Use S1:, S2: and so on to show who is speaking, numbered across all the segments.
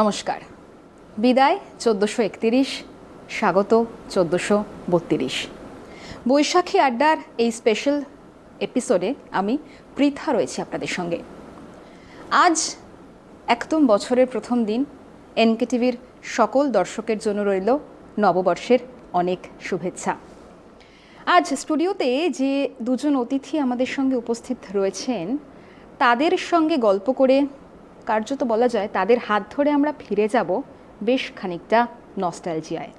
S1: নমস্কার। বিদায় চোদ্দোশো একতিরিশ, স্বাগত চোদ্দোশো বত্রিশ। বৈশাখী আড্ডার এই স্পেশাল এপিসোডে আমি পৃথা রয়েছি আপনাদের সঙ্গে। আজ একদম বছরের প্রথম দিন এনকে টিভির সকল দর্শকের জন্য রইল নববর্ষের অনেক শুভেচ্ছা। আজ স্টুডিওতে যে দুজন অতিথি আমাদের সঙ্গে উপস্থিত রয়েছেন, তাদের সঙ্গে গল্প করে কার্যত বলা যায় তাদের হাত ধরে আমরা ফিরে যাব বেশ খানিকটা নস্টালজিয়ায়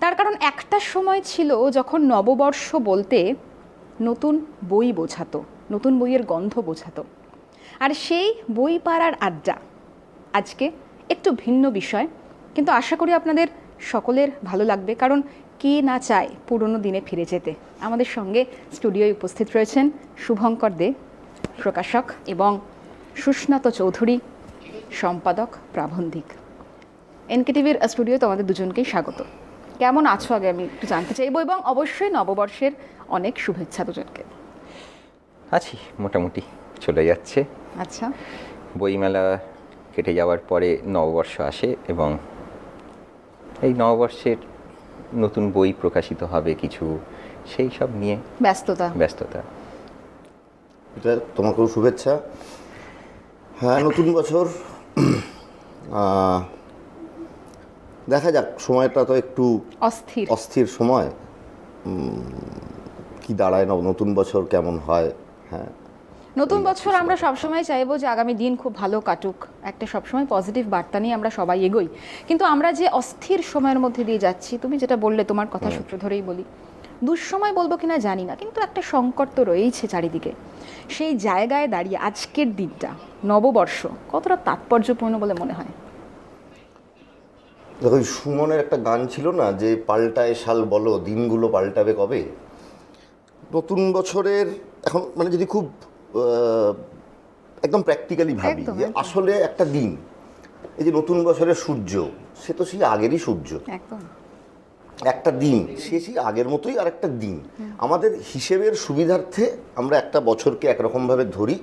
S1: তার কারণ একটা সময় ছিল যখন নববর্ষ বলতে নতুন বই বোঝাতো, নতুন বইয়ের গন্ধ বোঝাতো। আর সেই বই পাড়ার আড্ডা আজকে একটু ভিন্ন বিষয়, কিন্তু আশা করি আপনাদের সকলের ভালো লাগবে, কারণ কে না চায় পুরনো দিনে ফিরে যেতে? আমাদের সঙ্গে স্টুডিওয় উপস্থিত রয়েছেন শুভঙ্কর দে, প্রকাশক, এবং সুস্নাত চৌধুরী সম্পাদক প্রাবন্ধিক। এনকেটিভির স্টুডিও তোমাদের দুজনকেই স্বাগত। কেমন আছো আগে আমি একটু জানতে চাইব এবং অবশ্যই নববর্ষের অনেক শুভেচ্ছা দুজনকে।
S2: আছি মোটামুটি চলে যাচ্ছে।
S1: আচ্ছা।
S2: বইমেলা কেটে যাওয়ার পরে নববর্ষ আসে এবং এই নববর্ষের নতুন বই প্রকাশিত হবে কিছু সেই সব নিয়ে
S1: ব্যস্ততা।
S2: ব্যস্ততা।
S3: এটা তোমাকেও শুভেচ্ছা। হ্যাঁ নতুন বছর দেখা যাক সময়টা তো একটু
S1: অস্থির।
S3: অস্থির সময়। কি দাঁড়ায় না নতুন বছর কেমন হয়? হ্যাঁ।
S1: নতুন বছর আমরা সবসময় চাইব যে আগামী দিন খুব ভালো কাটুক। একটা সবসময় পজিটিভ বার্তা নিয়ে আমরা সবাই এগোই। কিন্তু আমরা যে অস্থির সময়ের মধ্যে দিয়ে যাচ্ছি তুমি যেটা বললে তোমার কথা সূত্র ধরেই বলি। দুঃসময় বলব কিনা জানি না কিন্তু একটা সংকট তো রয়েইছে চারিদিকে। সেই জায়গায় দাঁড়িয়ে আজকের দিনটা নববর্ষ কতটা তাৎপর্যপূর্ণ বলে মনে হয়?
S3: দেখো সুমনের একটা গান ছিল না যে পাল্টায় সাল বলো দিনগুলো পাল্টাবে কবে? নতুন বছরের এখন মানে যদি খুব একদম প্র্যাকটিক্যালি ভাবি যে আসলে একটা দিন এই যে নতুন বছরের সূর্য সে তো সেই আগেরই সূর্য।
S1: একদম।
S3: একটা দিন সেই আগের মতোই আর একটা দিন। আমাদের হিসেবের সুবিধার্থে আমরা একটা বছরকে একরকমভাবে ধরি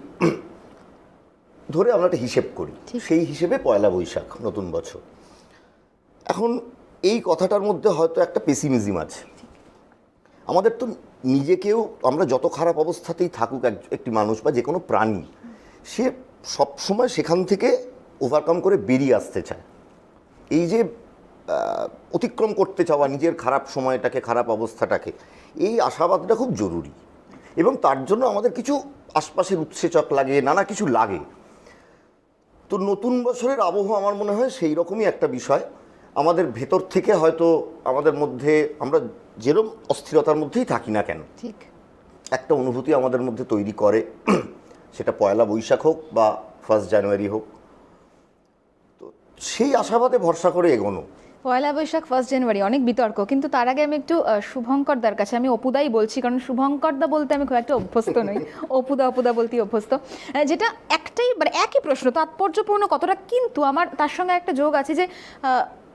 S3: ধরে আমরা একটা হিসেব করি। সেই হিসেবে পয়লা বৈশাখ নতুন বছর। এখন এই কথাটার মধ্যে হয়তো একটা পেসিমিজম আছে। আমাদের তো নিজেকেও আমরা যত খারাপ অবস্থাতেই থাকুক এক- একটি মানুষ বা যে কোনো প্রাণী সে সবসময় সেখান থেকে ওভারকাম করে বেরিয়ে আসতে চায়। এই যে অতিক্রম করতে চাওয়া নিজের খারাপ সময়টাকে খারাপ অবস্থাটাকে এই আশাবাদটা খুব জরুরি। এবং তার জন্য আমাদের কিছু আশপাশের উৎসেচক লাগে নানা কিছু লাগে। তো নতুন বছরের আবহাওয়া আমার মনে হয় সেই রকমই একটা বিষয়। আমাদের ভেতর থেকে হয়তো আমাদের মধ্যে আমরা যেরম অস্থিরতার মধ্যেই থাকি না কেন
S1: ঠিক।
S3: একটা অনুভূতি আমাদের মধ্যে তৈরি করে। সেটা পয়লা বৈশাখ হোক বা ফার্স্ট জানুয়ারি হোক। তো সেই আশাবাদে ভরসা করে এগোনো।
S1: পয়লা বৈশাখ ফার্স্ট জানুয়ারি অনেক বিতর্ক কিন্তু তার আগে আমি একটু শুভঙ্করদার কাছে আমি অপুদাই বলছি কারণ শুভঙ্করদা বলতে আমি খুব একটা অভ্যস্ত নই। অপুদা অপুদা বলতে অভ্যস্ত। যেটা একটাই মানে একই প্রশ্ন তাৎপর্যপূর্ণ কতটা কিন্তু আমার তার সঙ্গে একটা যোগ আছে যে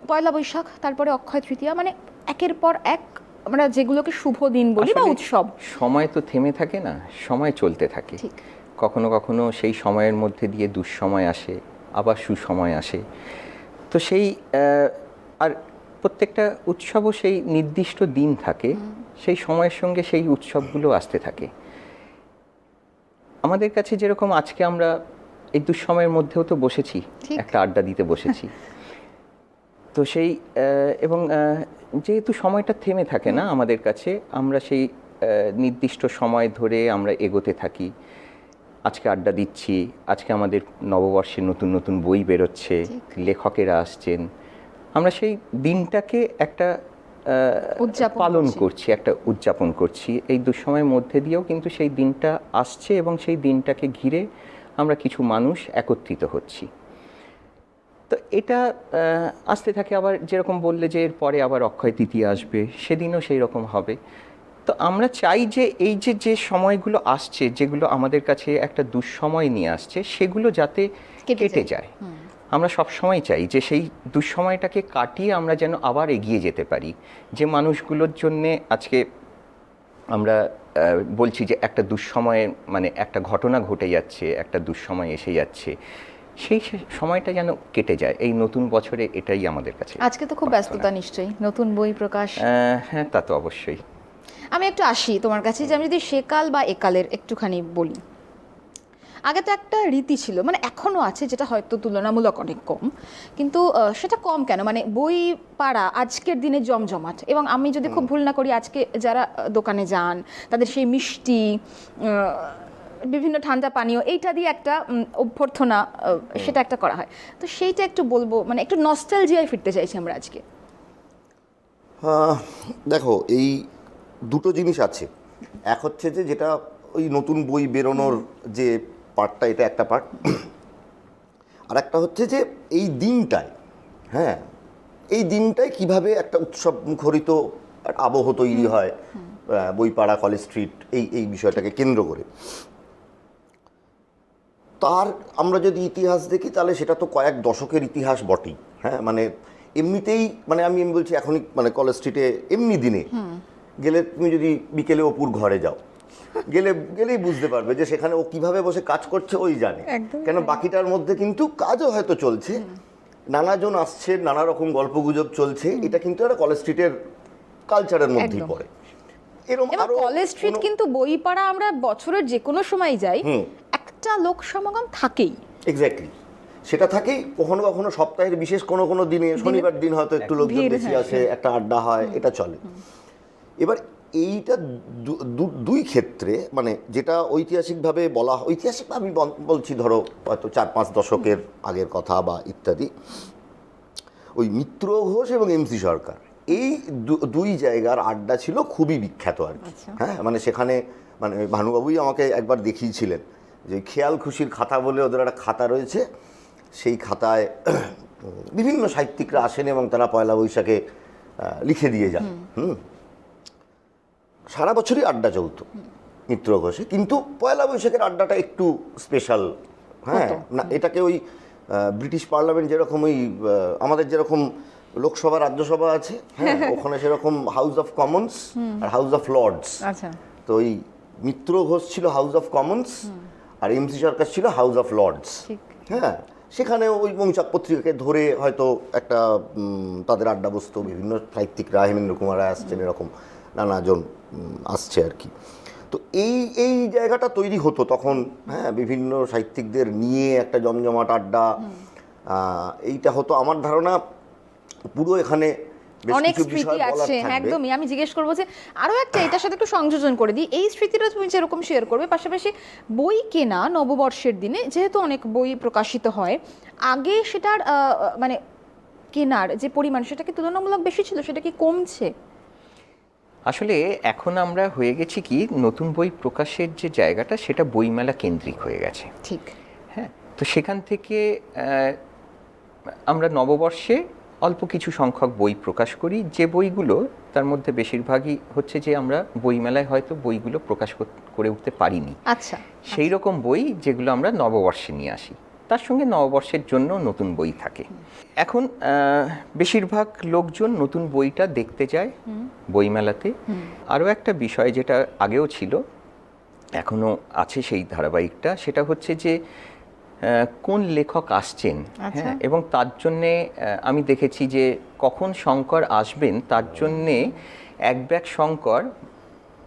S1: পয়লা বৈশাখ তারপরে অক্ষয় তৃতীয়া মানে একের পর এক আমরা যেগুলোকে শুভ দিন বলি বা উৎসব।
S2: সময় তো থেমে থাকে না সময় চলতে থাকে।
S1: ঠিক।
S2: কখনো কখনো সেই সময়ের মধ্যে দিয়ে দুঃসময় আসে আবার সুসময় আসে। তো সেই আর প্রত্যেকটা উৎসবও সেই নির্দিষ্ট দিন থাকে সেই সময়ের সঙ্গে সেই উৎসবগুলো আসতে থাকে। আমাদের কাছে যেরকম আজকে আমরা এই দুঃসময়ের মধ্যেও তো বসেছি একটা আড্ডা দিতে বসেছি। তো সেই এবং যেহেতু সময়টা থেমে থাকে না আমাদের কাছে আমরা সেই নির্দিষ্ট সময় ধরে আমরা এগোতে থাকি। আজকে আড্ডা দিচ্ছি আজকে আমাদের নববর্ষে নতুন নতুন বই বেরোচ্ছে লেখকেরা আসছেন। আমরা সেই দিনটাকে একটা পালন
S1: করছি।
S2: একটা উদযাপন করছি। এই দুঃসময়ের মধ্যে দিয়েও কিন্তু সেই দিনটা আসছে এবং সেই দিনটাকে ঘিরে আমরা কিছু মানুষ একত্রিত হচ্ছি। তো এটা আসতে থাকে আবার যেরকম বললে যে এর পরে আবার অক্ষয় তৃতীয়া আসবে সেদিনও সেই রকম হবে। তো আমরা চাই যে এই যে যে সময়গুলো আসছে যেগুলো আমাদের কাছে একটা দুঃসময় নিয়ে আসছে সেগুলো যাতে
S1: কেটে যায়।
S2: আমরা সব সময় চাই যে সেই দুঃসময়টাকে কাটিয়ে আমরা যেন আবার এগিয়ে যেতে পারি। যে মানুষগুলোর জন্যে আজকে আমরা বলছি যে একটা দুঃসময়ের মানে একটা ঘটনা ঘটে যাচ্ছে একটা দুঃসময় এসে যাচ্ছে সেই সময়টা যেন কেটে যায়। এই নতুন বছরে এটাই আমাদের কাছে
S1: আজকে তো খুব ব্যস্ততা নিশ্চয়ই। নতুন বই প্রকাশ।
S2: হ্যাঁ তা তো অবশ্যই।
S1: আমি একটু আসি তোমার কাছে যে আমি যদি সেকাল বা একালের একটুখানি বলি। আগে তো একটা রীতি ছিল মানে এখনও আছে যেটা হয়তো তুলনামূলক অনেক কম কিন্তু সেটা কম কেন? মানে বই পাড়া আজকের দিনে জমজমাট এবং আমি যদি খুব ভুল না করি আজকে যারা দোকানে যান তাদের সেই মিষ্টি বিভিন্ন ঠান্ডা পানীয় এইটা দিয়ে একটা অভ্যর্থনা সেটা একটা করা হয়। তো সেইটা একটু বলব মানে একটু নস্টালজিয়ায় ফিরতে চাইছি আমরা আজকে।
S3: দেখো এই দুটো জিনিস আছে। এক হচ্ছে যে যেটা ওই নতুন বই বেরোনোর যে পার্টটা এটা একটা পার্ট। আর একটা হচ্ছে যে এই দিনটায় হ্যাঁ এই দিনটায় কীভাবে একটা উৎসব মুখরিত আবহ তৈরি হয় বইপাড়া কলেজ স্ট্রিট এই এই বিষয়টাকে কেন্দ্র করে। তার আমরা যদি ইতিহাস দেখি তাহলে সেটা তো কয়েক দশকের ইতিহাস বটেই হ্যাঁ মানে এমনিতেই মানে আমি আমি বলছি এখনই মানে কলেজ স্ট্রিটে এমনি দিনে গেলে তুমি যদি বিকেলে অপুর ঘরে যাও গেলে গেলেই বুঝতে পারবে যে সেখানে ও কীভাবে বসে কাজ করছে ওই জানে। কেন বাকিটার মধ্যে কিন্তু কাজও হয়তো চলছে। নানাজন আসছে নানা রকম গল্পগুজব চলছে। এটা কিন্তু একটা কলেজ স্ট্রিটের কালচারের মধ্যেই পড়ে। এরকম আরও
S1: কলেজ স্ট্রিট
S3: কোনো-
S1: কিন্তু বইপাড়া আমরা বছরের যে কোনো সময় যাই একটা লোক সমাগম থাকেই।
S3: এক্স্যাক্টলি সেটা থাকেই কখনো কখনো সপ্তাহের বিশেষ কোনো কোনো দিনে শনিবার দিন হয়তো একটু লোকজন বেশি
S1: হ্যাঁ,
S3: আসে একটা আড্ডা হয় এটা চলে। এবার এইটা দুই ক্ষেত্রে মানে যেটা ঐতিহাসিকভাবে বলা ঐতিহাসিক আমি বল- বলছি ধরো হয়তো চার পাঁচ দশকের আগের কথা বা ইত্যাদি। ওই মিত্র ঘোষ এবং এমসি সরকার এই দুই জায়গার আড্ডা ছিল খুবই বিখ্যাত আর কি।
S1: আচ্ছা।
S3: হ্যাঁ মানে সেখানে মানে ভানুবাবুই আমাকে একবার দেখিয়েছিলেন যে খেয়াল খুশির খাতা বলে ওদের একটা খাতা রয়েছে সেই খাতায় বিভিন্ন সাহিত্যিকরা আসেন এবং তারা পয়লা বৈশাখে লিখে দিয়ে যান। হুম। সারা বছরই আড্ডা চলতো মিত্র ঘোষে। কিন্তু পয়লা বৈশাখের আড্ডাটা একটু স্পেশাল হ্যাঁ না এটাকে ওই ব্রিটিশ পার্লামেন্ট যেরকম ওই আমাদের যেরকম লোকসভা রাজ্যসভা আছে হ্যাঁ ওখানে সেরকম হাউস অফ কমন্স আর হাউস অফ লর্ডস তো ওই মিত্র ঘোষ ছিল হাউস অফ কমন্স আর এমসি সরকার ছিল হাউস অফ লর্ডস হ্যাঁ সেখানে ওই মৌচাক পত্রিকাকে ধরে হয়তো একটা তাদের আড্ডা বসতো বিভিন্ন সাহিত্যিকরা হেমেন্দ্র কুমার রায় আসছেন এরকম নানাজন আসছে আর কি। তো এই এই জায়গাটা তৈরি হতো তখন হ্যাঁ বিভিন্ন সাহিত্যিকদের নিয়ে একটা জমজমাট আড্ডা এইটা হতো। আমার ধারণা পুরো এখানে
S1: অনেক স্মৃতি আছে একদমই। আমি জিজ্ঞেস করব যে আরও একটা এটার সাথে একটু সংযোজন করে দিই। এই স্মৃতিটা তুমি যেরকম শেয়ার করবে পাশাপাশি বই কেনা নববর্ষের দিনে যেহেতু অনেক বই প্রকাশিত হয় আগে সেটার মানে কেনার যে পরিমাণ সেটা কি তুলনামূলক বেশি ছিল? সেটা কি কমছে?
S2: আসলে এখন আমরা হয়ে গেছি কি নতুন বই প্রকাশের যে জায়গাটা সেটা বইমেলা কেন্দ্রিক হয়ে গেছে।
S1: ঠিক।
S2: হ্যাঁ তো সেখান থেকে আমরা নববর্ষে অল্প কিছু সংখ্যক বই প্রকাশ করি। যে বইগুলো তার মধ্যে বেশিরভাগই হচ্ছে যে আমরা বইমেলায় হয়তো বইগুলো প্রকাশ কর- উঠতে পারিনি।
S1: আচ্ছা
S2: সেই রকম বই যেগুলো আমরা নববর্ষে নিয়ে আসি। তার সঙ্গে নববর্ষের জন্য নতুন বই থাকে। এখন বেশিরভাগ লোকজন নতুন বইটা দেখতে যায় বইমেলাতে। আরও একটা বিষয় যেটা আগেও ছিল এখনও আছে সেই ধারাবাহিকটা সেটা হচ্ছে যে কোন লেখক আসছেন
S1: আচ্ছা।
S2: হ্যাঁ এবং তার জন্যে আমি দেখেছি যে কখন শঙ্কর আসবেন তার জন্যে এক ব্যাগ শঙ্কর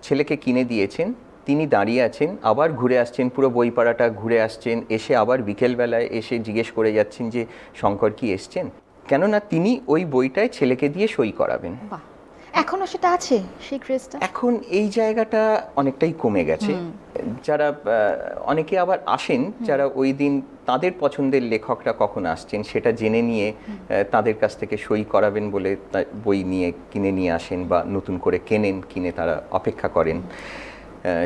S2: ছেলেকে কিনে দিয়েছেন। তিনি দাঁড়িয়ে আছেন আবার ঘুরে আসছেন পুরো বইপাড়াটা ঘুরে আসছেন এসে আবার বিকেলবেলায় এসে জিজ্ঞেস করে যাচ্ছেন যে শঙ্কর কি এসছেন? কেননা তিনি ওই বইটায় ছেলেকে দিয়ে সই করাবেন।
S1: এখনও সেটা আছে সেই ক্রেজটা?
S2: এখন এই জায়গাটা অনেকটাই কমে গেছে। যারা অনেকে আবার আসেন যারা ওই দিন তাদের পছন্দের লেখকরা কখন আসছেন সেটা জেনে নিয়ে তাদের কাছ থেকে সই করাবেন বলে বই নিয়ে কিনে নিয়ে আসেন বা নতুন করে কেনেন কিনে তারা অপেক্ষা করেন।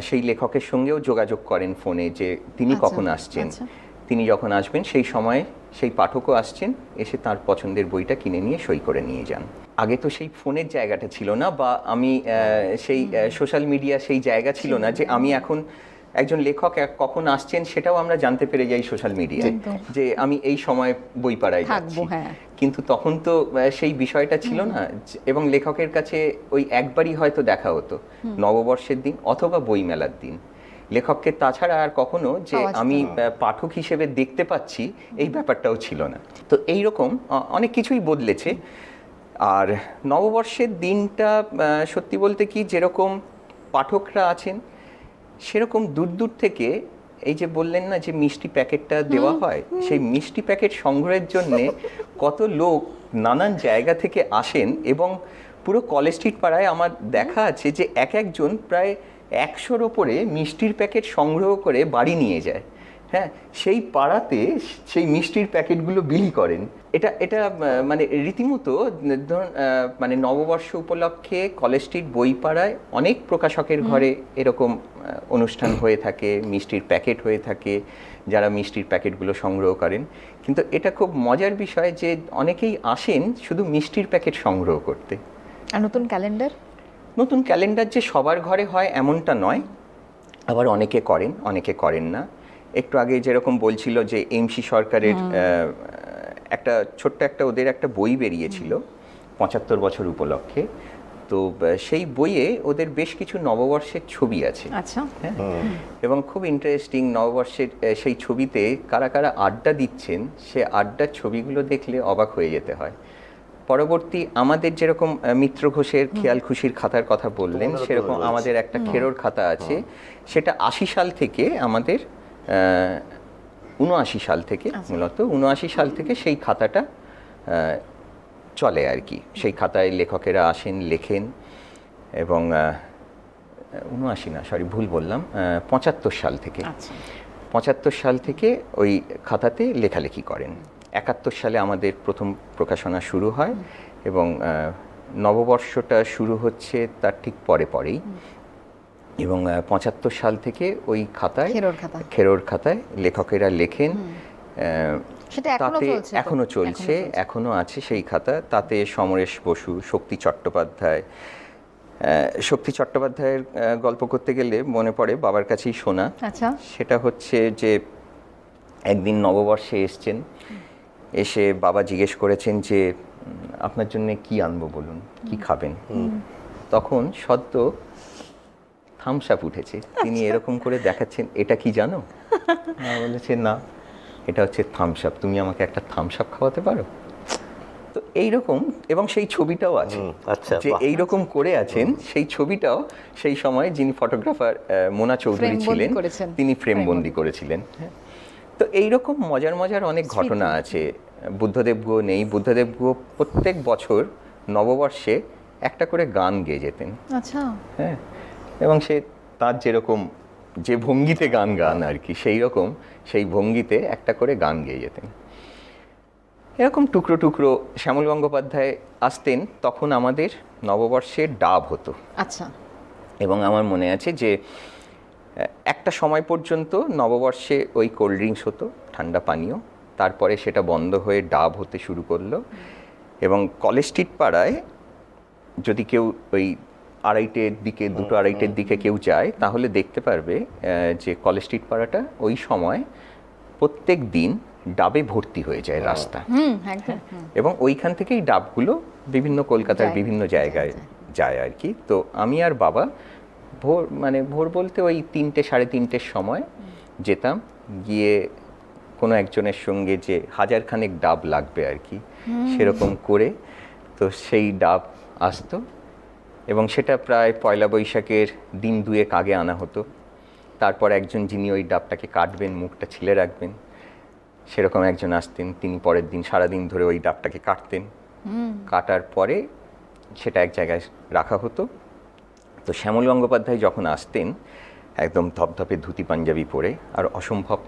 S2: সেই লেখকের সঙ্গেও যোগাযোগ করেন ফোনে যে তিনি
S1: আচ্ছা,
S2: কখন আসছেন।
S1: আচ্ছা।
S2: তিনি যখন আসবেন সেই সময়ে সেই পাঠকও আসছেন এসে তার পছন্দের বইটা কিনে নিয়ে সই করে নিয়ে যান। আগে তো সেই ফোনের জায়গাটা ছিল না বা আমি সেই সোশ্যাল মিডিয়া সেই জায়গা ছিল না যে আমি এখন একজন লেখক কখন আসছেন সেটাও আমরা জানতে পেরে যাই সোশ্যাল মিডিয়ায় যে আমি এই সময় বই পাড়ায়
S1: থাকব,
S2: যাচ্ছি
S1: হ্যাঁ।
S2: কিন্তু তখন তো সেই বিষয়টা ছিল না এবং লেখকের কাছে ওই একবারই হয়তো দেখা হতো নববর্ষের দিন অথবা বইমেলার দিন। লেখককে তাছাড়া আর কখনো যে আমি পাঠক হিসেবে দেখতে পাচ্ছি এই ব্যাপারটাও ছিল না। তো এই রকম অনেক কিছুই বদলেছে। আর নববর্ষের দিনটা সত্যি বলতে কি যেরকম পাঠকরা আছেন সেরকম দূর দূর থেকে এই যে বললেন না যে মিষ্টি প্যাকেটটা দেওয়া হয় সেই মিষ্টি প্যাকেট সংগ্রহের জন্য কত লোক নানান জায়গা থেকে আসেন এবং পুরো কলেজ স্ট্রিট পাড়ায় আমার দেখা আছে যে এক একজন প্রায় একশোর ওপরে মিষ্টির প্যাকেট সংগ্রহ করে বাড়ি নিয়ে যায়। হ্যাঁ সেই পাড়াতে সেই মিষ্টির প্যাকেটগুলো বিলি করেন। এটা এটা মানে রীতিমতো ধরুন মানে নববর্ষ উপলক্ষে কলেজ স্ট্রিট বইপাড়ায় অনেক প্রকাশকের ঘরে এরকম অনুষ্ঠান হয়ে থাকে মিষ্টির প্যাকেট হয়ে থাকে যারা মিষ্টির প্যাকেটগুলো সংগ্রহ করেন। কিন্তু এটা খুব মজার বিষয় যে অনেকেই আসেন শুধু মিষ্টির প্যাকেট সংগ্রহ করতে।
S1: আর নতুন ক্যালেন্ডার?
S2: নতুন ক্যালেন্ডার যে সবার ঘরে হয় এমনটা নয়। আবার অনেকে করেন অনেকে করেন না। একটু আগে যেরকম বলছিল যে এমসি সরকারের একটা ছোট্ট একটা ওদের একটা বই বেরিয়েছিল পঁচাত্তর বছর উপলক্ষে। তো সেই বইয়ে ওদের বেশ কিছু নববর্ষের ছবি আছে।
S1: আচ্ছা।
S2: হ্যাঁ? এবং খুব ইন্টারেস্টিং নববর্ষের সেই ছবিতে কারা কারা আড্ডা দিচ্ছেন সে আড্ডার ছবিগুলো দেখলে অবাক হয়ে যেতে হয়। পরবর্তী আমাদের যেরকম মিত্র ঘোষের খেয়াল খুশির খাতার কথা বললেন সেরকম আমাদের একটা খেরোর খাতা আছে। সেটা আশি সাল থেকে আমাদের উনআশি সাল থেকে মূলত উনআশি সাল থেকে সেই খাতাটা চলে আর কি। সেই খাতায় লেখকেরা আসেন লেখেন এবং উনআশি না সরি ভুল বললাম পঁচাত্তর সাল থেকে।
S1: আচ্ছা।
S2: পঁচাত্তর সাল থেকে ওই খাতাতে লেখালেখি করেন। একাত্তর সালে আমাদের প্রথম প্রকাশনা শুরু হয় এবং নববর্ষটা শুরু হচ্ছে তার ঠিক পরে পরেই। এবং পঁচাত্তর সাল থেকে ওই খাতায়
S1: খেরোর
S2: খাতায় লেখকেরা লেখেন
S1: এখনও
S2: তাতে
S1: চলছে
S2: এখনও চলছে এখনও আছে সেই খাতা। তাতে সমরেশ বসু শক্তি চট্টোপাধ্যায় শক্তি চট্টোপাধ্যায়ের গল্প করতে গেলে মনে পড়ে বাবার কাছেই শোনা
S1: আচ্ছা।
S2: সেটা হচ্ছে যে একদিন নববর্ষে এসছেন এসে বাবা জিজ্ঞেস করেছেন যে আপনার জন্য কি আনব বলুন? কি খাবেন? তখন সদ্য থামস আপ উঠেছে। তিনি এরকম করে দেখাচ্ছেন এটা কি জানো? মা বলেছে না এটা হচ্ছে থামস আপ তুমি আমাকে একটা থামস আপ খাওয়াতে পারো? তো এইরকম এবং সেই ছবিটাও আছে।
S3: আচ্ছা,
S2: যে এইরকম করে আছেন সেই ছবিটাও সেই সময় যিনি ফটোগ্রাফার মোনা চৌধুরী ছিলেন। তিনি ফ্রেম বন্দি করেছিলেন হ্যাঁ। তো এইরকম মজার মজার অনেক ঘটনা আছে। বুদ্ধদেব গুহ নেই। বুদ্ধদেব গুহ প্রত্যেক বছর নববর্ষে একটা করে গান গেয়ে যেতেন।
S1: আচ্ছা।
S2: হ্যাঁ। এবং সে তার যেরকম যে ভঙ্গিতে গান গান আর কি সেই রকম সেই ভঙ্গিতে একটা করে গান গেয়ে যেতেন। এরকম টুকরো টুকরো শ্যামল গঙ্গোপাধ্যায় আসতেন তখন আমাদের নববর্ষে ডাব হতো।
S1: আচ্ছা।
S2: এবং আমার মনে আছে যে একটা সময় পর্যন্ত নববর্ষে ওই কোল্ড ড্রিঙ্কস হতো ঠান্ডা পানীয় তারপরে সেটা বন্ধ হয়ে ডাব হতে শুরু করল। এবং কলেজ স্ট্রিট পাড়ায় যদি কেউ ওই আড়াইটের দিকে দুটো আড়াইটের দিকে কেউ যায় তাহলে দেখতে পারবে যে কলেজ স্ট্রিট পাড়াটা ওই সময় প্রত্যেক দিন ডাবে ভর্তি হয়ে যায় রাস্তা।
S1: হুম
S2: এবং ওইখান থেকেই ডাবগুলো বিভিন্ন কলকাতার বিভিন্ন জায়গায়
S1: যায়।
S2: যায় আর কি। তো আমি আর বাবা ভোর মানে ভোর বলতে ওই তিনটে সাড়ে তিনটের সময় যেতাম গিয়ে কোনো একজনের সঙ্গে যে হাজার খানেক ডাব লাগবে আর কি সেরকম করে তো সেই ডাব আসতো। এবং সেটা প্রায় পয়লা বৈশাখের দিন দুয়েক আগে আনা হতো। তারপর একজন যিনি ওই ডাবটাকে কাটবেন মুখটা ছিলে রাখবেন সেরকম একজন আসতেন। তিনি পরের দিন সারাদিন ধরে ওই ডাবটাকে কাটতেন। কাটার পরে সেটা এক জায়গায় রাখা হতো। তো শ্যামল গঙ্গোপাধ্যায় যখন আসতেন একদম ধপধপে ধুতি পাঞ্জাবি পরে আর অসম্ভব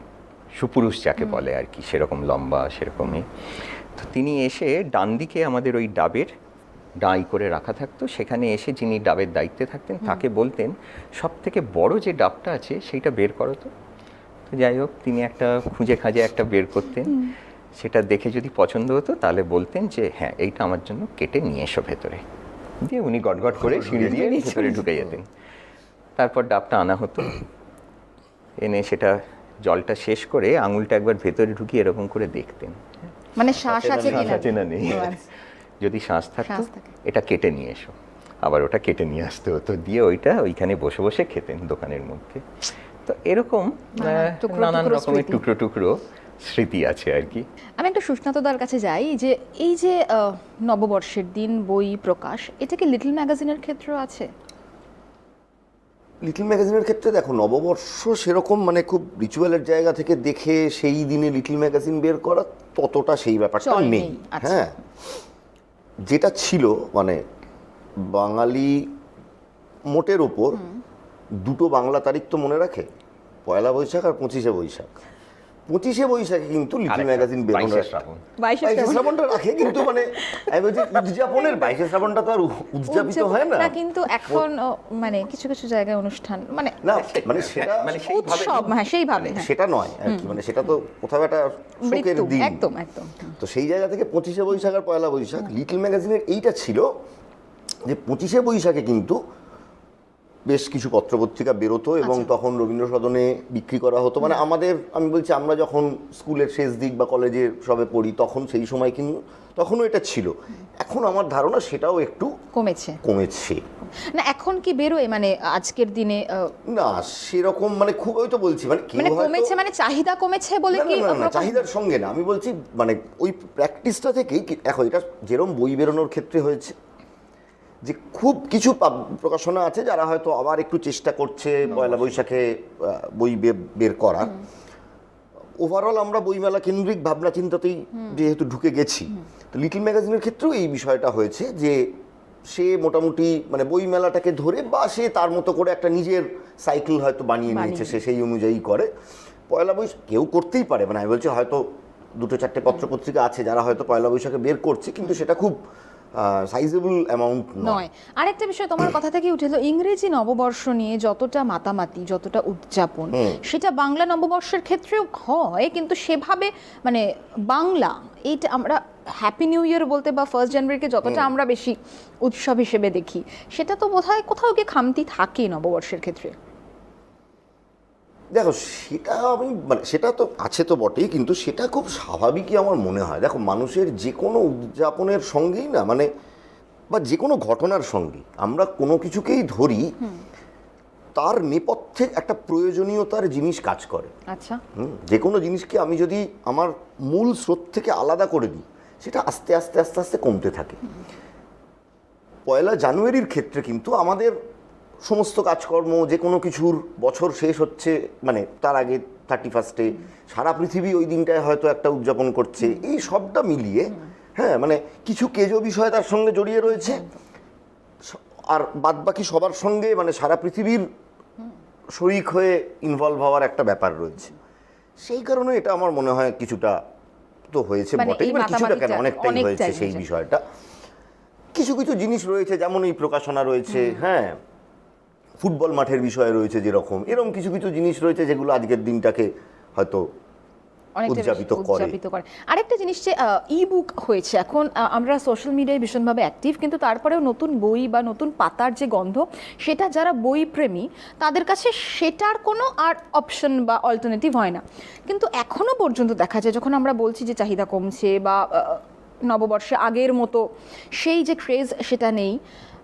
S2: সুপুরুষ যাকে বলে আর কি সেরকম লম্বা সেরকমই। তো তিনি এসে ডান দিকে আমাদের ওই ডাবের ডাই করে রাখা থাকতো সেখানে এসে যিনি ডাবের দায়িত্বে থাকতেন তাকে বলতেন সব থেকে বড় যে ডাবটা আছে সেইটা বের করো তো। তো যাই হোক তিনি একটা খুঁজে খাঁজে একটা বের করতেন। সেটা দেখে যদি পছন্দ হতো তাহলে বলতেন যে হ্যাঁ এইটা আমার জন্য কেটে নিয়ে এসো ভেতরে। দিয়ে উনি গটগট করে সিঁড়ি দিয়ে ভেতরে ঢুকে যেতেন। তারপর ডাবটা আনা হতো। এনে সেটা জলটা শেষ করে আঙুলটা একবার ভেতরে ঢুকিয়ে এরকম করে দেখতেন।
S1: মানে শ্বাস আছে
S2: শ্বাস
S1: কিনা?
S2: আছে না নেই। যদি শ্বাস থাকতো
S1: থাকে।
S2: এটা কেটে নিয়ে এসো। আবার ওটা কেটে নিয়ে আসতে হতো। দিয়ে ওইটা ওইখানে বসে বসে খেতেন দোকানের মধ্যে। তো এরকম
S1: টুকরো
S2: নানান
S1: টুকরো
S2: রকমের
S1: স্মৃতি।
S2: টুকরো টুকরো স্মৃতি আছে আর কি।
S1: আমি একটা সুস্নাতদার কাছে যাই যে এই যে আহ, নববর্ষের দিন বই প্রকাশ এটা কি লিটল ম্যাগাজিনের ক্ষেত্র আছে?
S3: লিটল ম্যাগাজিনের ক্ষেত্রে দেখো নববর্ষ সেরকম মানে খুব রিচুয়ালের জায়গা থেকে দেখে সেই দিনে লিটল ম্যাগাজিন বের করা ততটা সেই ব্যাপারটা নেই।
S1: নেই, আচ্ছা।
S3: হ্যাঁ। যেটা ছিল মানে বাঙালি মোটের ওপর দুটো বাংলা তারিখ তো মনে রাখে? পয়লা বৈশাখ আর পঁচিশে বৈশাখ। পঁচিশে বৈশাখে কিন্তু লিটল ম্যাগাজিন বেরোনো
S2: বাইশে শ্রাবণ।
S1: বাইশে
S3: বাইশে শ্রাবণটা রাখে কিন্তু মানে আমি বলছি উদযাপনের বাইশে শ্রাবণটা তো আর উদযাপিত হয় না।
S1: না কিন্তু এখন মানে কিছু কিছু জায়গায় অনুষ্ঠান মানে
S3: না মানে সেটা
S2: মানে সেইভাবে
S1: উৎসব হ্যাঁ সেইভাবে
S3: সেটা নয় আর কি মানে সেটা তো কোথাও একটা শোকের দিন।
S1: একদম একদম।
S3: তো সেই জায়গা থেকে পঁচিশে বৈশাখ আর পয়লা বৈশাখ লিটল ম্যাগাজিনের এইটা ছিল যে পঁচিশে বৈশাখে কিন্তু বেশ কিছু পত্রপত্রিকা বেরোতো এবং
S1: আচ্ছা।
S3: তখন রবীন্দ্র সদনে বিক্রি করা হতো। মানে আমাদের আমি বলছি আমরা যখন স্কুলের শেষ দিক বা কলেজে সবে পড়ি তখন সেই সময় কিন্তু তখনও এটা ছিল। এখন আমার ধারণা সেটাও একটু
S1: কমেছে।
S3: কমেছে।
S1: না এখন কি বেরোয়? মানে আজকের দিনে
S3: না সেরকম মানে খুব ওই তো বলছি মানে কেউ
S1: মানে কমেছে মানে চাহিদা কমেছে বলে
S3: না,
S1: কি
S3: না, চাহিদার সঙ্গে না। আমি বলছি মানে ওই প্র্যাকটিসটা থেকেই দেখো এটা যেরকম বই বেরোনোর ক্ষেত্রে হয়েছে যে খুব কিছু প্রকাশনা আছে যারা হয়তো আবার একটু চেষ্টা করছে পয়লা বৈশাখে বই বের করার ওভারঅল আমরা বইমেলা কেন্দ্রিক ভাবনা চিন্তাতেই যেহেতু ঢুকে গেছি তো লিটল ম্যাগাজিনের ক্ষেত্রেও এই বিষয়টা হয়েছে যে সে মোটামুটি মানে বই মেলাটাকে ধরে বা সে তার মতো করে একটা নিজের সাইকেল হয়তো বানিয়ে নিয়েছে সে সেই অনুযায়ী করে। পয়লা বৈশাখ কেউ করতেই পারে মানে আমি বলছি হয়তো দুটো চারটে পত্রপত্রিকা আছে যারা হয়তো পয়লা বৈশাখে বের করছে কিন্তু সেটা খুব সাইজেবল অ্যামাউন্ট নয়।
S1: আরেকটা বিষয় তোমার কথা থেকে উঠে এলো ইংরেজি নববর্ষ নিয়ে যতটা মাতামাতি যতটা উদযাপন সেটা বাংলা নববর্ষের ক্ষেত্রেও হয় কিন্তু সেভাবে মানে বাংলা এইটা আমরা হ্যাপি নিউ ইয়ার বলতে বা ফার্স্ট জানুয়ারিকে যতটা আমরা বেশি উৎসব হিসেবে দেখি সেটা তো বোধহয় কোথাও গিয়ে খামতি থাকে নববর্ষের ক্ষেত্রে।
S3: দেখো সেটা আমি মানে সেটা তো আছে তো বটেই কিন্তু সেটা খুব স্বাভাবিকই আমার মনে হয়। দেখো মানুষের যে কোনো উদযাপনের সঙ্গেই না মানে বা যে কোনো ঘটনার সঙ্গে আমরা কোনো কিছুকেই ধরি তার নেপথ্যে একটা প্রয়োজনীয়তার জিনিস কাজ করে।
S1: আচ্ছা।
S3: হুম, যে কোনো জিনিসকে আমি যদি আমার মূল স্রোত থেকে আলাদা করে দিই সেটা আস্তে আস্তে আস্তে আস্তে কমতে থাকে। পয়লা জানুয়ারির ক্ষেত্রে কিন্তু আমাদের সমস্ত কাজকর্ম যে কোনো কিছুর বছর শেষ হচ্ছে মানে তার আগে থার্টি ফার্স্টে সারা পৃথিবী ওই দিনটায় হয়তো একটা উদযাপন করছে এই সবটা মিলিয়ে হ্যাঁ মানে কিছু কেজো বিষয় তার সঙ্গে জড়িয়ে রয়েছে। আর বাদ বাকি সবার সঙ্গে মানে সারা পৃথিবীর শরিক হয়ে ইনভলভ হওয়ার একটা ব্যাপার রয়েছে। সেই কারণে এটা আমার মনে হয় কিছুটা তো হয়েছে
S1: মানে
S3: বটেই মানে কিছুটা কেন অনেকটাই
S1: অনেকটাই
S3: হয়েছে সেই বিষয়টা। কিছু কিছু জিনিস রয়েছে যেমন এই প্রকাশনা রয়েছে হ্যাঁ ফুটবল মাঠের বিষয় রয়েছে যেরকম। এরকম কিছু কিছু জিনিস রয়েছে যেগুলো আজকের দিনটাকে হয়তো উদযাপিত করে।
S1: আরেকটা জিনিস যে ই বুক হয়েছে। এখন আমরা সোশ্যাল মিডিয়ায় ভীষণভাবে অ্যাক্টিভ কিন্তু তারপরেও নতুন বই বা নতুন পাতার যে গন্ধ সেটা যারা বই প্রেমী তাদের কাছে সেটার কোনো আর অপশন বা অল্টারনেটিভ হয় না। কিন্তু এখনও পর্যন্ত দেখা যায় যখন আমরা বলছি যে চাহিদা কমছে বা নববর্ষে আগের মতো সেই যে ক্রেজ সেটা নেই।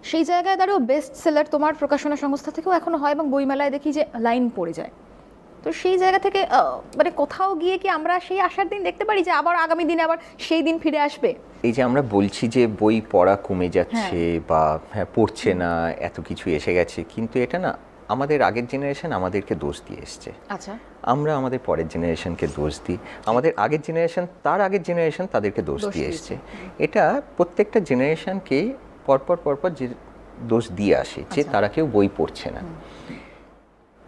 S1: সেই জায়গায় দাঁড়িয়েও বেস্ট সেলার তোমার প্রকাশনা সংস্থা থেকেও এখনও হয় এবং বইমেলায় দেখি যে লাইন পড়ে যায়। তো সেই জায়গা থেকে মানে কোথাও গিয়ে কি আমরা সেই আসার দিন দেখতে পারি যে আবার আগামী দিনে আবার সেই দিন ফিরে আসবে?
S2: এই যে আমরা বলছি যে বই পড়া কমে যাচ্ছে বা হ্যাঁ পড়ছে না এত কিছু এসে গেছে কিন্তু এটা না আমাদের আগের জেনারেশন আমাদেরকে দোষ দিয়ে এসছে।
S1: আচ্ছা।
S2: আমরা আমাদের পরের জেনারেশনকে দোষ দিই। আমাদের আগের জেনারেশন তার আগের জেনারেশন তাদেরকে দোষ দিয়ে। এসছে। এটা প্রত্যেকটা জেনারেশনকে পরপর পরপর যে দোষ দিয়ে আসে যে
S1: আচ্ছা।
S2: তারা কেউ বই পড়ছে না।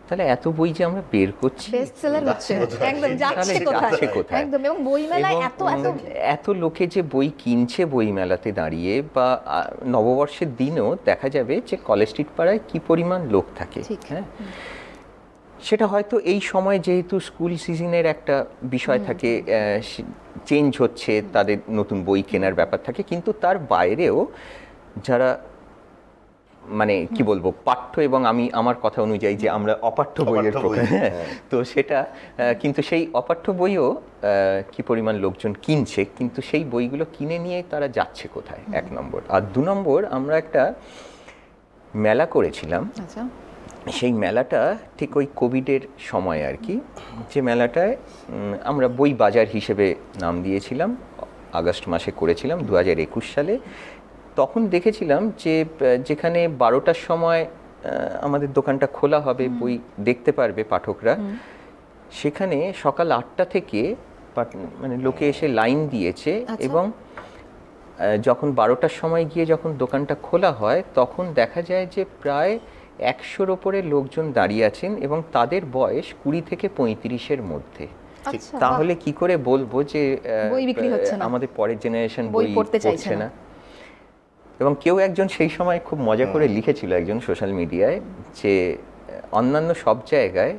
S2: তাহলে এত বই যে আমরা বের করছি
S1: বেস্ট সেলার হচ্ছে। একদম যাচ্ছে কোথায়? একদম এবং বইমেলায় এত এত
S2: এত লোকে যে বই কিনছে বই মেলাতে দাঁড়িয়ে বা নববর্ষের দিনেও দেখা যাবে যে কলেজ স্ট্রিট পাড়ায় কি পরিমাণ লোক থাকে হ্যাঁ? সেটা হয়তো এই সময় যেহেতু স্কুল সিজনের একটা বিষয় থাকে চেঞ্জ হচ্ছে তাদের নতুন বই কেনার ব্যাপার থাকে কিন্তু তার বাইরেও যারা মানে কি বলব পাঠ্য এবং আমি আমার কথা অনুযায়ী যে আমরা অপাঠ্য বইয়ের প্রকার হ্যাঁ।
S3: হ্যাঁ।
S2: তো সেটা কিন্তু সেই অপাঠ্য বইও কি পরিমাণ লোকজন কিনছে কিন্তু সেই বইগুলো কিনে নিয়ে তারা যাচ্ছে কোথায়? এক নম্বর। আর দু নম্বর আমরা একটা মেলা করেছিলাম।
S1: আচ্ছা।
S2: সেই মেলাটা ঠিক ওই কোভিডের সময় আর কি। যে মেলাটায় আমরা বই বাজার হিসেবে নাম দিয়েছিলাম। আগস্ট মাসে করেছিলাম দু হাজার একুশ সালে। তখন দেখেছিলাম যে যেখানে বারোটার সময় আমাদের দোকানটা খোলা হবে বই দেখতে পারবে পাঠকরা সেখানে সকাল আটটা থেকে মানে লোকে এসে লাইন দিয়েছে
S1: আচ্ছা।
S2: এবং যখন বারোটার সময় গিয়ে যখন দোকানটা খোলা হয় তখন দেখা যায় যে প্রায় একশোর ওপরে লোকজন দাঁড়িয়ে আছেন এবং তাদের বয়স কুড়ি থেকে পঁয়ত্রিশের মধ্যে।
S1: আচ্ছা
S2: তাহলে কি করে বলব যে আহ,
S1: বিক্রি হচ্ছে
S2: আমাদের পরের জেনারেশন
S1: বই পড়তে চাইছে না।
S2: এবং কেউ একজন সেই সময় খুব মজা করে লিখেছিল একজন সোশ্যাল মিডিয়ায় যে অন্যান্য সব জায়গায়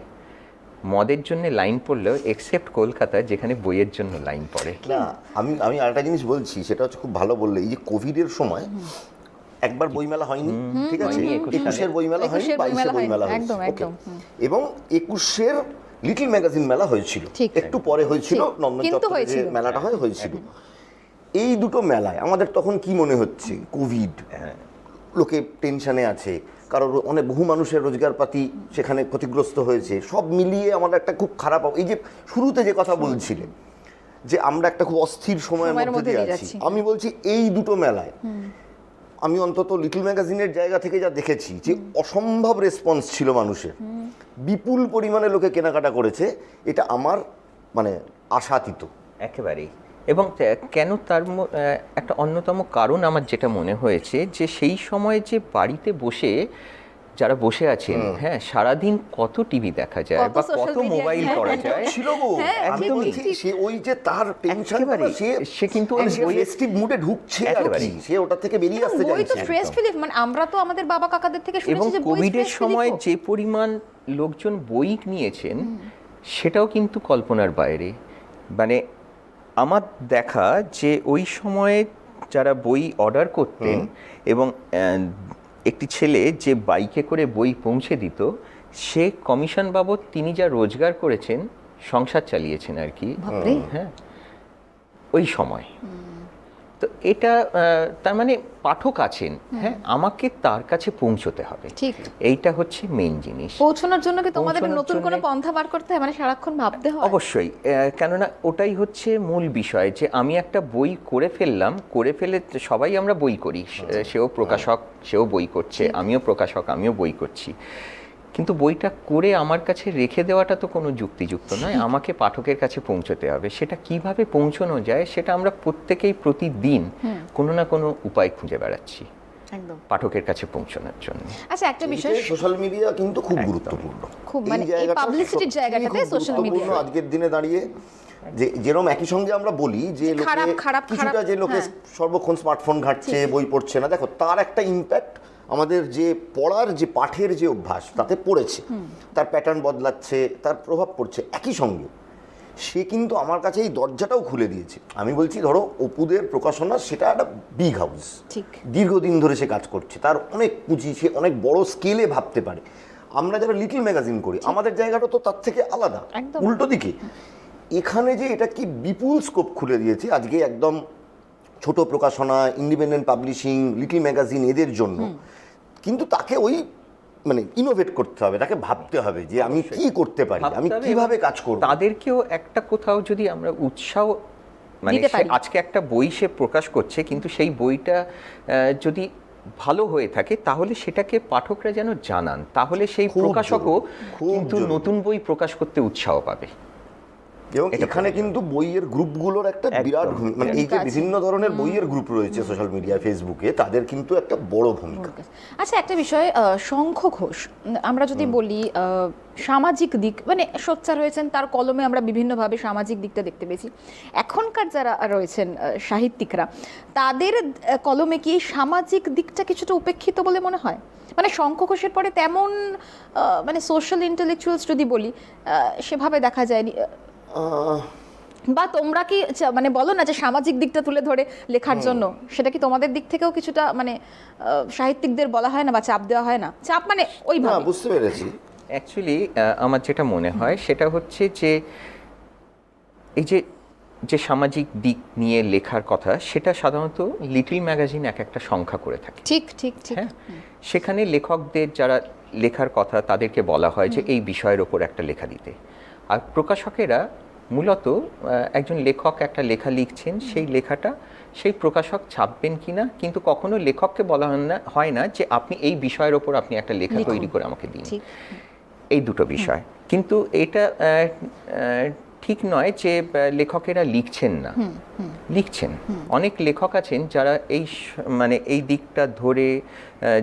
S2: মদের জন্য লাইন পড়লেও এক্সেপ্ট কলকাতায় যেখানে বইয়ের জন্য লাইন পড়ে
S3: না আমি আমি আরেকটা জিনিস বলছি সেটা হচ্ছে খুব ভালো বললে এই যে কোভিডের সময় একবার বইমেলা হয়নি ঠিক আছে। একুশের বইমেলা হয়নি বাইশের
S1: বইমেলা
S3: হয়েছে। এবং একুশের লিটল ম্যাগাজিন মেলা হয়েছিল
S1: ঠিক।
S3: একটু পরে হয়েছিল। নন্দন চত্বরে মেলাটা হয় হয়েছিল এই দুটো মেলায় আমাদের তখন কি মনে হচ্ছে? কোভিড লোকে টেনশনে আছে কারোর অনেক বহু মানুষের রোজগারপাতি সেখানে ক্ষতিগ্রস্ত হয়েছে সব মিলিয়ে আমাদের একটা খুব খারাপ এই যে শুরুতে যে কথা বলছিলেন যে আমরা একটা খুব অস্থির সময়ের মধ্যে দিয়ে আছি আমি বলছি এই দুটো মেলায় আমি অন্তত লিটল ম্যাগাজিনের জায়গা থেকে যা দেখেছি যে অসম্ভব রেসপন্স ছিল মানুষের। বিপুল পরিমাণে লোকে কেনাকাটা করেছে এটা আমার মানে আশাতীত।
S2: একেবারেই। এবং কেন তার একটা অন্যতম কারণ আমার যেটা মনে হয়েছে যে সেই সময় যে বাড়িতে বসে যারা বসে আছেন হ্যাঁ সারাদিন কত টিভি দেখা যায় বা কত মোবাইল
S1: হ্যাঁ,
S2: করা
S1: হ্যাঁ,
S2: যায়।
S3: ছিল গো।
S1: হ্যাঁ,
S2: একদমই।
S3: সে ওই যে তার টেনশন। সে
S2: সে কিন্তু
S3: মানে
S2: ওই
S3: সে
S2: বইয়ের-
S3: মুডে ঢুকছে আর
S2: একেবারেই।
S3: সে ওটা থেকে বেরিয়ে আসতে
S1: বই তো
S3: চাইছে।
S1: স্ট্রেস রিলিফ মানে আমরা তো আমাদের বাবা কাকাদের থেকে
S2: এবং
S1: শুনেছি যে বই
S2: কোভিডের
S1: stress
S2: সময় যে পরিমাণ লোকজন বই নিয়েছেন সেটাও কিন্তু কল্পনার বাইরে। মানে আমার দেখা যে ওই সময়ে যারা বই অর্ডার করতেন এবং একটি ছেলে যে বাইকে করে বই পৌঁছে দিত সে কমিশন বাবদ তিনি যা রোজগার করেছেন সংসার চালিয়েছেন আর কি। হ্যাঁ। ওই সময়। তো এটা তার মানে পাঠক আছেন হ্যাঁ আমাকে তার কাছে পৌঁছতে হবে।
S1: ঠিক।
S2: এইটা হচ্ছে মেইন জিনিস।
S1: পৌঁছানোর জন্য কি তোমাদের নতুন কোনো পন্থা বার করতে হয়? মানে সারাক্ষণ ভাবতে হয়?
S2: অবশ্যই কেননা ওটাই হচ্ছে মূল বিষয় যে আমি একটা বই করে ফেললাম করে ফেলে সবাই আমরা বই করি। সেও প্রকাশক সেও বই করছে আমিও প্রকাশক আমিও বই করছি। কিন্তু বইটা করে আমার কাছে রেখে দেওয়াটা তো কোনো যুক্তিযুক্ত নয় আমাকে পাঠকের কাছে পৌঁছতে হবে। সেটা কীভাবে পৌঁছানো যায় সেটা আমরা প্রত্যেকেই প্রতিদিন কোনো না কোনো উপায় খুঁজে বেড়াচ্ছি
S1: একদম।
S2: পাঠকের কাছে পৌঁছানোর জন্য।
S1: আচ্ছা একটা বিষয়
S3: সোশ্যাল মিডিয়া কিন্তু খুব গুরুত্বপূর্ণ।
S1: খুব মানে এই
S3: সত্যিই
S1: জায়গাটাতে
S3: গুরুত্বপূর্ণ।
S1: media।
S3: আজকের দিনে দাঁড়িয়ে যে যেরকম একই সঙ্গে আমরা বলি যে
S1: খারাপ,
S3: লোকে
S1: খারাপ,
S3: কিছুটা
S1: খারাপ,
S3: যে লোকে
S1: হ্যাঁ।
S3: সর্বক্ষণ স্মার্টফোন ঘাটছে বই পড়ছে না দেখো তার একটা ইম্প্যাক্ট আমাদের যে পড়ার যে পাঠের যে অভ্যাস তাতে পড়েছে। তার প্যাটার্ন বদলাচ্ছে তার প্রভাব পড়ছে একই সঙ্গে। সে কিন্তু আমার কাছে এই দরজাটাও খুলে দিয়েছে। আমি বলছি ধরো অপুদের প্রকাশনা সেটা একটা বিগ হাউস
S1: ঠিক।
S3: দীর্ঘদিন ধরে সে কাজ করছে। তার অনেক পুঁজি সে অনেক বড় স্কেলে ভাবতে পারে। আমরা যারা লিটল ম্যাগাজিন করি আমাদের জায়গাটা তো তার থেকে আলাদা। উল্টো দিকে। এখানে যে এটা কি বিপুল স্কোপ খুলে দিয়েছে আজকে একদম ছোট প্রকাশনা ইন্ডিপেন্ডেন্ট পাবলিশিং লিটল ম্যাগাজিন এদের জন্য। কিন্তু তাকে ওই মানে ইনোভেট করতে হবে তাকে ভাবতে হবে যে আমি কি করতে পারি আমি কীভাবে কাজ করব।
S2: তাদেরকেও একটা কোথাও যদি আমরা উৎসাহ মানে আজকে একটা বই সে প্রকাশ করছে কিন্তু সেই বইটা আহ, যদি ভালো হয়ে থাকে তাহলে সেটাকে পাঠকরা যেন জানান। তাহলে সেই প্রকাশকও কিন্তু নতুন বই প্রকাশ করতে উৎসাহ পাবে।
S3: এবং এখানে কিন্তু বইয়ের গ্রুপগুলোর একটা বিরাট মানে এই যে
S1: আছে।
S3: বিভিন্ন ধরনের বইয়ের গ্রুপ রয়েছে সোশ্যাল মিডিয়া ফেসবুকে তাদের কিন্তু একটা বড় ভূমিকা।
S1: আচ্ছা একটা বিষয় শঙ্খ ঘোষ। আমরা যদি বলি সামাজিক দিক মানে সোচ্চার হয়েছেন তার কলমে আমরা বিভিন্নভাবে সামাজিক দিকটা দেখতে পেয়েছি। এখনকার যারা রয়েছেন সাহিত্যিকরা তাদের কলমে কি সামাজিক দিকটা কিছুটা উপেক্ষিত বলে মনে হয়? মানে শঙ্খ ঘোষের পরে তেমন মানে সোশ্যাল ইন্টেলেকচুয়ালস যদি বলি সেভাবে দেখা যায়নি। বা তোমরা কি চা- মানে বলো না যে সামাজিক দিকটা তুলে ধরে লেখার জন্য সেটা কি তোমাদের দিক থেকেও কিছুটা মানে সাহিত্যিকদের বলা হয় না বা চাপ দেওয়া হয় না? চাপ মানে
S3: না
S1: ওইভাবে।
S3: বুঝতে পেরেছি।
S2: অ্যাকচুয়ালি আমার যেটা মনে হয় সেটা হচ্ছে যে এই যে যে সামাজিক দিক নিয়ে লেখার কথা সেটা সাধারণত লিটল ম্যাগাজিন এক একটা সংখ্যা করে থাকে।
S1: ঠিক ঠিক ঠিক।
S2: হ্যাঁ? সেখানে লেখকদের যারা লেখার কথা তাদেরকে বলা হয় যে এই বিষয়ের ওপর একটা লেখা দিতে। আর প্রকাশকেরা মূলত একজন লেখক একটা লেখা লিখছেন সেই লেখাটা সেই প্রকাশক ছাপবেন কিনা কিন্তু কখনো লেখককে বলা হয় না হয় না যে আপনি এই বিষয়ের ওপর আপনি একটা লেখা তৈরি করে আমাকে দিন। এই দুটো বিষয়। কিন্তু এটা ঠিক নয় যে লেখকেরা লিখছেন না। লিখছেন। অনেক লেখক আছেন যারা এই মানে এই দিকটা ধরে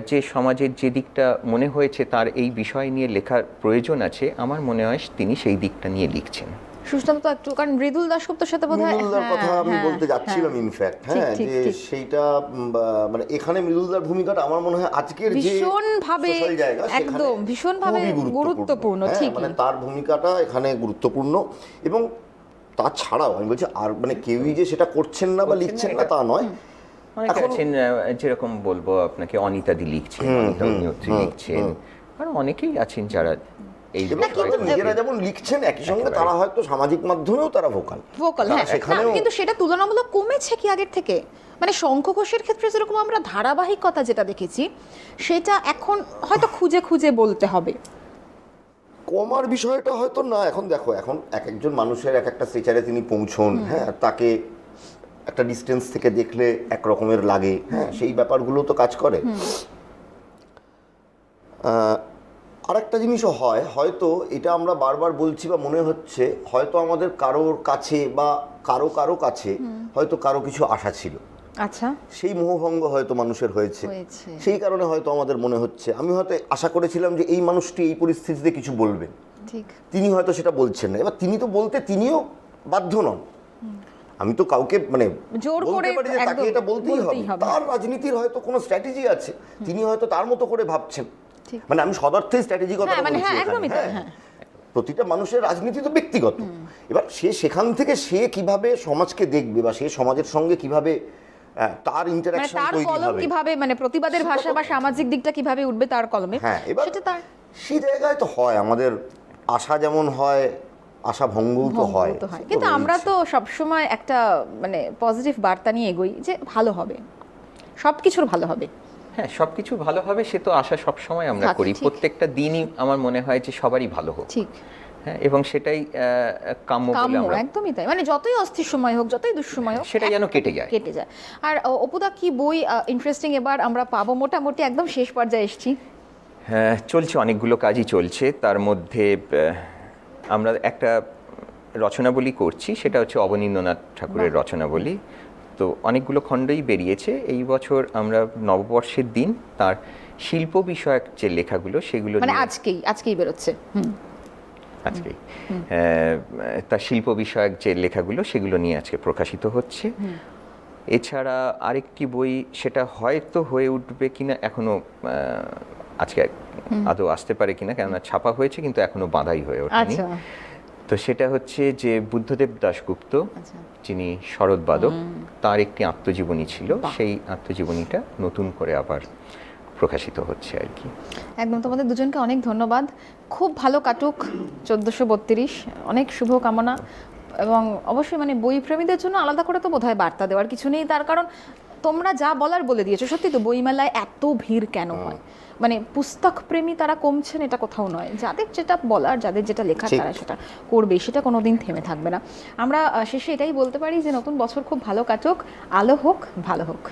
S2: যে সমাজের যে দিকটা মনে হয়েছে তার এই বিষয় নিয়ে লেখার প্রয়োজন আছে আমার মনে হয় তিনি সেই দিকটা নিয়ে লিখছেন।
S1: সুস্নাত তো একটু কারণ মৃদুল দাশগুপ্তর সাথে বোধ হয়
S3: মৃদুলদার
S1: হ্যাঁ,
S3: কথা আমি
S1: হ্যাঁ,
S3: বলতে যাচ্ছিলাম
S1: হ্যাঁ।
S3: ইনফ্যাক্ট হ্যাঁ যে
S1: ঠিক।
S3: সেইটা মানে এখানে মৃদুলদার ভূমিকাটা আমার মনে হয় আজকের যে জায়গা, সেখানে
S1: একদম, ভীষণভাবে
S3: খুবই
S1: গুরুত্বপূর্ণ, ঠিকই।
S3: মানে তার ভূমিকাটা এখানে গুরুত্বপূর্ণ এবং তাছাড়াও আমি বলছি আর মানে কেউই যে সেটা করছেন না বা লিখছেন না তা নয়
S2: অনেকে
S3: এখন-
S2: আছেন যেরকম বলব আপনাকে অনিতাদি লিখছেন অনিতা লিখছেন আর অনেকেই আছেন যারা এই
S3: নিজেরা যেমন লিখছেন একই সঙ্গে তারা হয়তো সামাজিক মাধ্যমেও তারা ভোকাল
S1: ভোকাল হ্যাঁ কিন্তু সেটা তুলনামূলক কমেছে কি আগের থেকে? মানে শঙ্খ ঘোষের ক্ষেত্রে যেরকম আমরা ধারাবাহিকতা যেটা দেখেছি সেটা এখন হয়তো খুঁজে খুঁজে বলতে হবে।
S3: কমার বিষয়টা হয়তো না এখন দেখো এখন এক একজন মানুষের এক একটা স্ট্রেচারে তিনি পৌঁছন হ্যাঁ তাকে একটা ডিস্টেন্স থেকে দেখলে এক রকমের লাগে হ্যাঁ সেই ব্যাপারগুলো তো কাজ করে। আর একটা জিনিসও হয় হয়তো এটা আমরা বারবার বলছি বা মনে হচ্ছে হয়তো আমাদের কারোর কাছে বা কারও কারও কাছে হয়তো কারও কিছু আশা ছিল।
S1: আচ্ছা।
S3: সেই মোহভঙ্গ হয়তো মানুষের হয়েছে। সেই কারণে হয়তো আমাদের মনে হচ্ছে। আমি হয়তো আশা করেছিলাম যে এই মানুষটি এই পরিস্থিতিতে কিছু বলবেন
S1: ঠিক।
S3: তিনি হয়তো সেটা বলছেন না। এবার তিনি তো বলতে তিনিও বাধ্য নন। আমি তো কাউকে মানে
S1: জোর করে
S3: তাকে এটা বলতেই হবে। তার রাজনীতির হয়তো কোনো স্ট্র্যাটেজি আছে। তিনি হয়তো তার মতো করে ভাবছেন। মানে আমি সদার্থেই স্ট্র্যাটেজি কথা
S1: মানে
S3: বলছি
S1: হ্যাঁ, একদমই
S3: হ্যাঁ।
S1: হ্যাঁ।
S3: প্রতিটা মানুষের রাজনীতি তো ব্যক্তিগত। এবার সে সেখান থেকে সে কীভাবে সমাজকে দেখবে বা সে সমাজের সঙ্গে কীভাবে তার
S1: মানে
S3: ইন্টারাকশন
S1: তার
S3: হবে?
S1: কীভাবে মানে প্রতিবাদের ভাষা বা সামাজিক দিকটা কীভাবে উঠবে তার কলমে
S3: হ্যাঁ এবার
S1: সেটা তার
S3: সেই জায়গায় তো হয় আমাদের আশা যেমন হয় আশা ভঙ্গও তো
S1: ভঙ্গ
S3: হয়
S1: তো হয়। কিন্তু আমরা তো সবসময় একটা মানে পজিটিভ বার্তা নিয়ে এগোই যে ভালো হবে। সব কিছুর ভালো হবে।
S2: হ্যাঁ সবকিছু ভালো হবে সে তো আশা সবসময় আমরা করি। প্রত্যেকটা দিনই আমার মনে হয় যে সবারই ভালো হোক।
S1: ঠিক।
S2: হ্যাঁ এবং সেটাই কাম্য বলে
S1: কাম্য
S2: আমরা
S1: একদমই তাই। মানে যতই অস্থির সময় হোক যতই দুঃসময় হোক
S2: সেটা যেন কেটে যায়।
S1: কেটে যায়। আর অপুদা কি বই ইন্টারেস্টিং এবার আমরা পাবো? মোটামুটি একদম শেষ পর্যায়ে এসেছি।
S2: হ্যাঁ চলছে অনেকগুলো কাজই চলছে। তার মধ্যে আমরা একটা রচনাবলী করছি। সেটা হচ্ছে অবনীন্দ্রনাথ ঠাকুরের রচনাবলী। তো অনেকগুলো খণ্ডই বেরিয়েছে। এই বছর আমরা নববর্ষের দিন তার শিল্প বিষয়ক যে লেখাগুলো সেগুলো
S1: মানে আজকেই আজকেই বেরোচ্ছে।
S2: আজকেই। তার শিল্প বিষয়ক যে লেখাগুলো সেগুলো নিয়ে আজকে প্রকাশিত হচ্ছে। এছাড়া আরেকটি বই সেটা হয়তো হয়ে উঠবে কিনা এখনও আজকে আদৌ আসতে পারে কিনা কেননা ছাপা হয়েছে কিন্তু এখনও বাঁধাই হয়ে ওঠেনি।
S1: আচ্ছা।
S2: তো সেটা হচ্ছে যে বুদ্ধদেব দাশগুপ্ত
S1: আচ্ছা।
S2: যিনি শরৎবাদক তার একটি আত্মজীবনী ছিল। সেই আত্মজীবনীটা নতুন করে আবার প্রকাশিত হচ্ছে আর কি।
S1: একদম তোমাদের দুজনকে অনেক ধন্যবাদ। খুব ভালো কাটুক চোদ্দোশো বত্রিশ। অনেক শুভ কামনা। এবং অবশ্যই মানে বই প্রেমীদের জন্য আলাদা করে তো বোধহয় বার্তা দেওয়ার কিছু নেই। তার কারণ তোমরা যা বলার বলে দিয়েছ সত্যি তো বইমেলায় এত ভিড় কেন হয়? মানে পুস্তক প্রেমী তারা কমছেন এটা কোথাও নয়। যাদের যেটা বলার যাদের যেটা
S3: লেখা
S1: তারা সেটা করবে সেটা কোনোদিন থেমে থাকবে না। আমরা শেষে এটাই বলতে পারি যে নতুন বছর খুব ভালো কাটুক আলো হোক ভালো হোক।